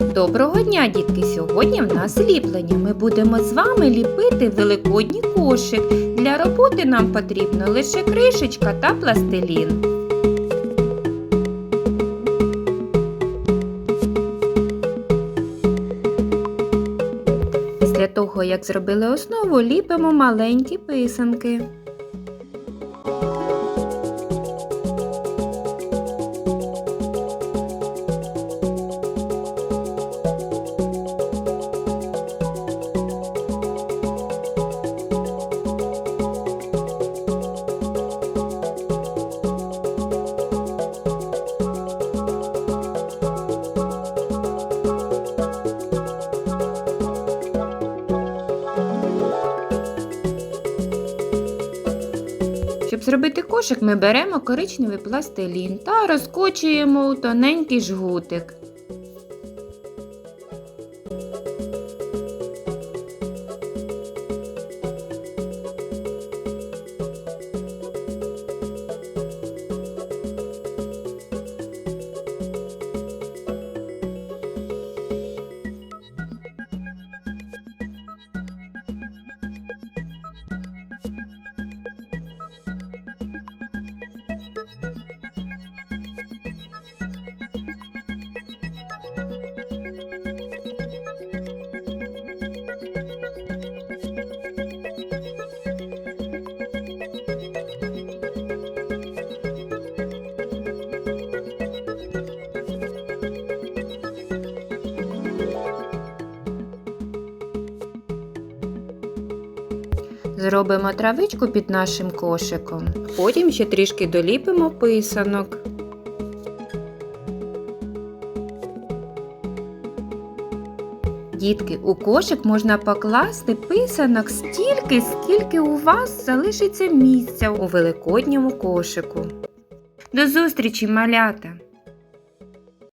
Доброго дня, дітки! Сьогодні в нас ліплення. Ми будемо з вами ліпити великодній кошик. Для роботи нам потрібно лише кришечка та пластилін. Після того, як зробили основу, ліпимо маленькі писанки. Щоб зробити кошик, ми беремо коричневий пластилін та розкочуємо у тоненький жгутик. Зробимо травичку під нашим кошиком. Потім ще трішки доліпимо писанок. Дітки, у кошик можна покласти писанок стільки, скільки у вас залишиться місця у великодньому кошику. До зустрічі, малята!